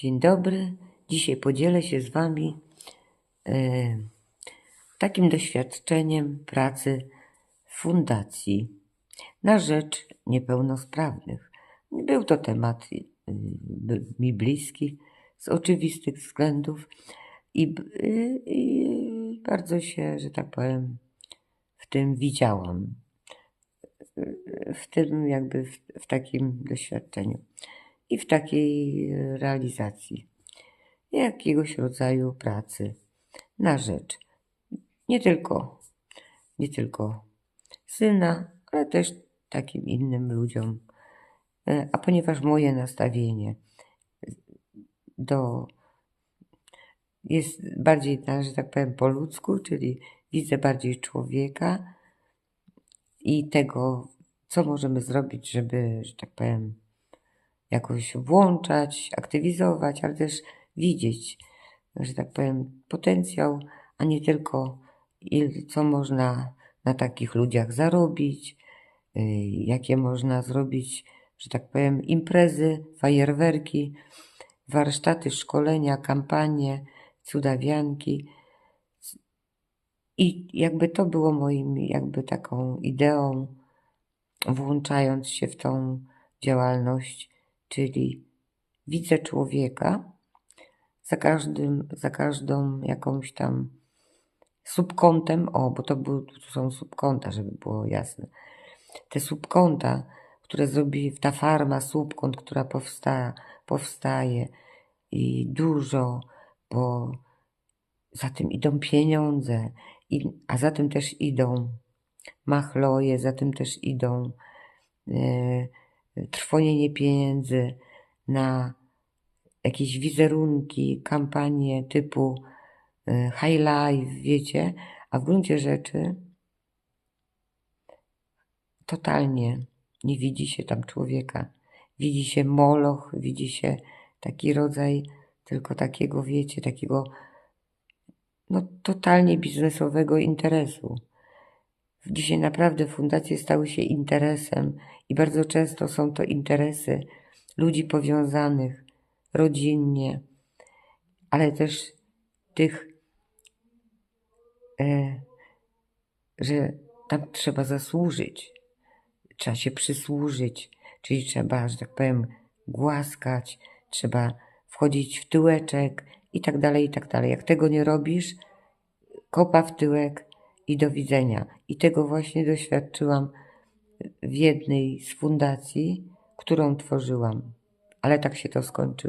Dzień dobry. Dzisiaj podzielę się z Wami e, takim doświadczeniem pracy w fundacji na rzecz niepełnosprawnych. Był to temat by- mi bliski z oczywistych względów i, y, i bardzo się, że tak powiem, w tym widziałam. W tym jakby w, w takim doświadczeniu i w takiej e, realizacji jakiegoś rodzaju pracy na rzecz nie tylko, nie tylko syna, ale też takim innym ludziom. E, A ponieważ moje nastawienie do jest bardziej, że tak powiem, po ludzku, czyli widzę bardziej człowieka i tego, co możemy zrobić, żeby, że tak powiem, jakoś włączać, aktywizować, ale też widzieć, że tak powiem, potencjał, a nie tylko co można na takich ludziach zarobić, y, jakie można zrobić, że tak powiem, imprezy, fajerwerki, warsztaty, szkolenia, kampanie, cudawianki. I jakby to było moim, jakby taką ideą, włączając się w tą działalność, czyli widzę człowieka za każdym, za każdą jakąś tam subkątem, o, bo to, był, to są subkąta, żeby było jasne. Te subkąta, które zrobi ta farma subkąt, która powsta, powstaje i dużo, bo za tym idą pieniądze, i, a za tym też idą machloje, za tym też idą e, trwonienie pieniędzy na jakieś wizerunki, kampanie typu e, high life, wiecie, a w gruncie rzeczy totalnie nie widzi się tam człowieka. Widzi się moloch, widzi się taki rodzaj tylko takiego, wiecie, takiego no, totalnie biznesowego interesu. Dzisiaj naprawdę fundacje stały się interesem i bardzo często są to interesy ludzi powiązanych rodzinnie, ale też tych, e, że tam trzeba zasłużyć, trzeba się przysłużyć, czyli trzeba, że tak powiem, głaskać, trzeba wchodzić w tyłeczek i tak dalej, i tak dalej. Jak tego nie robisz, kopa w tyłek i do widzenia. I tego właśnie doświadczyłam w jednej z fundacji, którą tworzyłam. Ale tak się to skończyło.